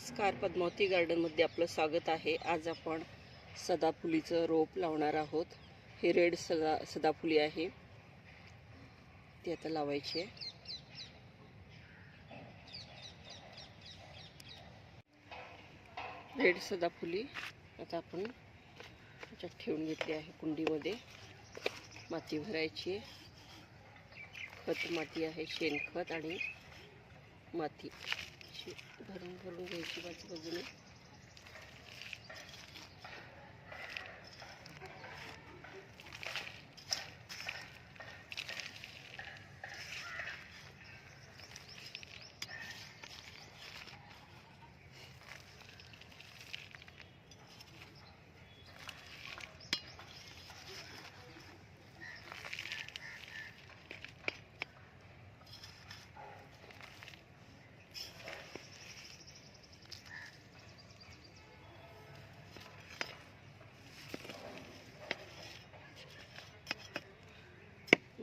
नमस्कार पद्मावती गार्डनमध्ये आपलं स्वागत आहे. आज आपण सदाफुलीचं रोप लावणार आहोत. हे रेड सदा सदाफुली आहे. ती आता लावायची आहे. रेड सदाफुली आता आपण त्याच्यात ठेवून घेतली आहे कुंडीमध्ये. माती भरायची आहे. खत माती आहे शेणखत आणि माती. अशी भरून भरून घ्यायची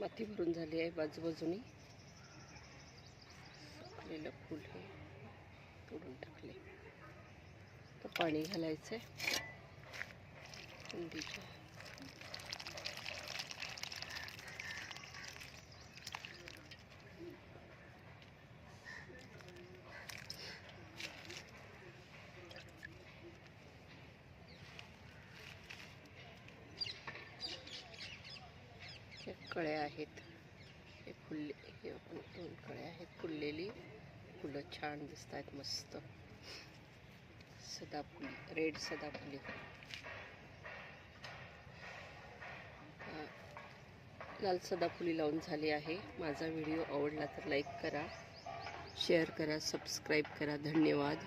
माती भरून झाली आहे बाजूबाजूनी. सुकलेलं फूल हे तोडून टाकले. तर पाणी घालायचं आहे कुंडीच्या कळे कळ्या आहेत. हे फुलले हे आपण दोन कळ्या आहेत. फुललेली फुलं छान दिसत आहेत मस्त. सदाफुली रेड सदाफुली. लाल सदाफुली लावून झाली आहे. माझा व्हिडिओ आवडला तर लाईक करा शेअर करा सबस्क्राईब करा. धन्यवाद.